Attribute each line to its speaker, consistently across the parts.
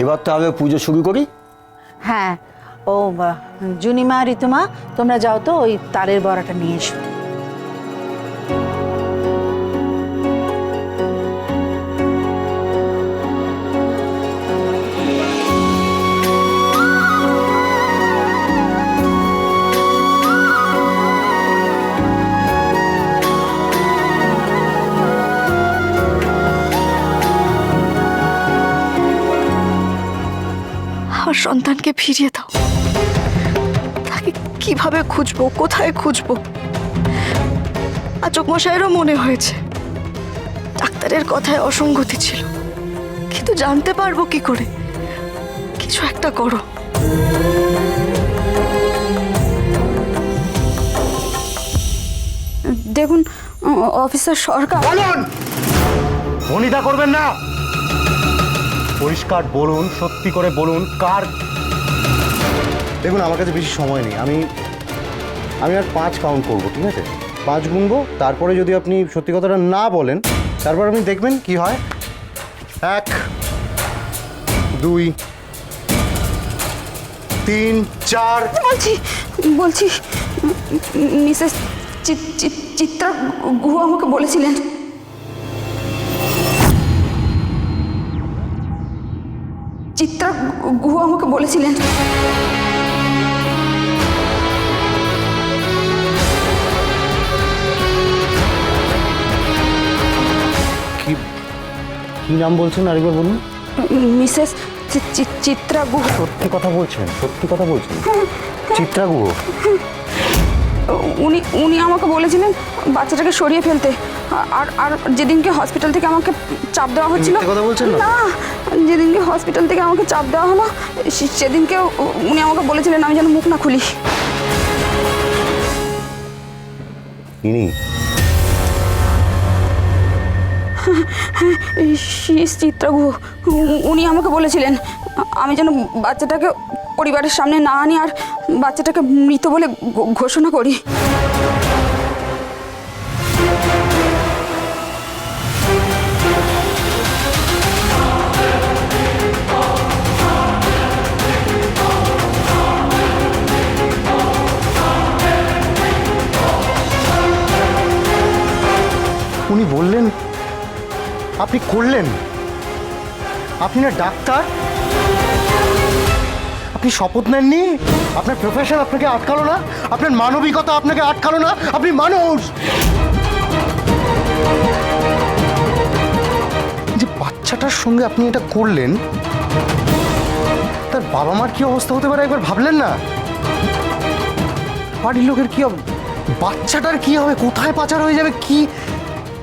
Speaker 1: এবার তো তাহলে পুজো শুরু করি।
Speaker 2: হ্যাঁ ও জুনিমা ঋতুমা তোমরা যাও তো, ওই তারের বড়াটা নিয়ে এসো।
Speaker 3: আমার সন্তানকে ফিরিয়ে দাও। তাকে কীভাবে খুঁজবো কোথায় খুঁজবো? আচক মশাইয়েরও মনে হয়েছে ডাক্তারের কথায় অসঙ্গতি ছিল। কিন্তু জানতে পারব কি করে? কিছু একটা করো।
Speaker 4: দেখুন অফিসার সরকার
Speaker 5: বলুন! করবেন না! পরিষ্কার বলুন সত্যি করে বলুন কার দেখুন আমার কাছে বেশি সময় নেই। আমি আমি আর পাঁচ কাউন্ট করব ঠিক আছে? পাঁচ গুনবো তারপরে যদি আপনি সত্যি কথাটা না বলেন তারপর আপনি দেখবেন কি হয়। এক দুই তিন চার।
Speaker 4: বলছি বলছি মিসেস চিত্রা গুহ আমাকে বলেছিলেন। চিত্রা গুহ আমাকে বলেছিলেন।
Speaker 5: কি কি নাম বলছেন আরেকবার বলুন?
Speaker 4: মিসেস চি- চি- চিত্রা গুহ।
Speaker 5: সত্যি কথা বলছেন সত্যি কথা বলছেন? চিত্রাগুহ
Speaker 4: উনি উনি আমাকে বলেছিলেন বাচ্চাটাকে সরিয়ে ফেলতে। আর আর যেদিনকে হসপিটাল থেকে আমাকে চাপ দেওয়া হচ্ছিল
Speaker 5: কথা বলছেন না?
Speaker 4: যেদিনকে হসপিটাল থেকে আমাকে চাপ দেওয়া হলো সেদিনকে উনি আমাকে বলেছিলেন আমি যেন মুখ না খুলি।
Speaker 5: ইনি?
Speaker 4: চিত্রা গুহ উনি আমাকে বলেছিলেন আমি যেন বাচ্চাটাকে পরিবারের সামনে না আনি আর বাচ্চাটাকে মৃত বলে ঘো- ঘোষণা করি।
Speaker 5: উনি বললেন, আপনি করলেন। আপনি না ডাক্তার। আপনি শপথ নেননি? আপনার প্রফেশন আপনাকে আটকালো না? আপনার মানবিকতা আপনাকে আটকালো না? আপনি মানুষ! যে বাচ্চাটার সঙ্গে আপনি এটা করলেন, তার বাবা মার কি অবস্থা হতে পারে একবার ভাবলেন না? বাড়ির লোকের কি হবে বাচ্চাটার কি হবে? কোথায় পাচার হয়ে যাবে? কি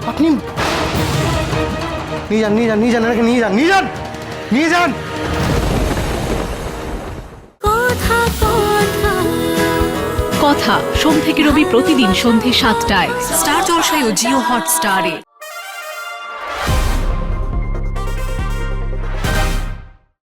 Speaker 5: আপনি নিয়ে যান নিয়ে যান নিয়ে যান এনাকে নিয়ে যান নিয়ে যান নিয়ে যান।
Speaker 6: কথা সোম থেকে রবি প্রতিদিন সন্ধে সাতটায়। স্টার জলসায় ও জিও হটস্টারে।